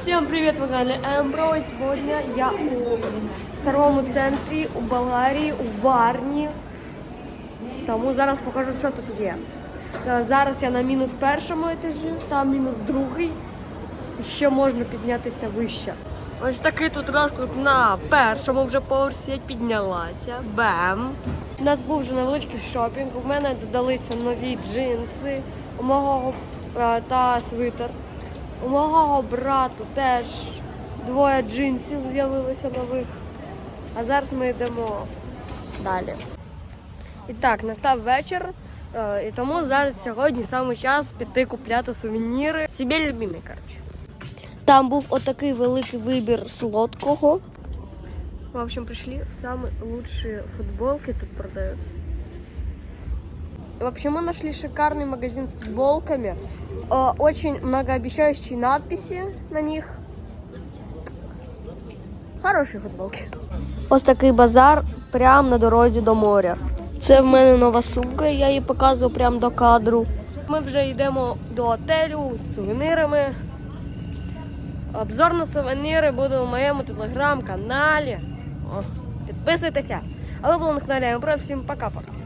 Всем привет, вы на канале Эмбро. И сегодня я у второму центрі у Болгарії, у Варні. Тому зараз покажу, що тут є. Е, Зараз я на мінус першому етажі, там мінус другий. І ще можна піднятися вище. Ось такий тут розклад на першому вже поверсі я піднялася. Бем. У нас був вже невеличкий шопінг. У мене додалися нові джинси у мого е, та свитер. У мого брату теж двоє джинсів з'явилося нових. А зараз ми йдемо далі. І так, настав вечір. е, І тому зараз сьогодні саме час піти купляти сувеніри. Собі любимі, коротше. Там був отакий великий вибір солодкого. В общем, пришли самые лучшие футболки тут продаются. В общем, мы нашли шикарный магазин с футболками. Э, Очень многообещающие надписи на них. Хороші футболки. Ось такий базар прямо на дорозі до моря. Це в мене нова сумка, я її показую прямо до кадру. Ми вже йдемо до готелю з сувенирами. Обзор на сувеніри буде у моєму телеграм-каналі. О, Підписуйтеся. А ви були на каналі Ембро. Всім пока-пока.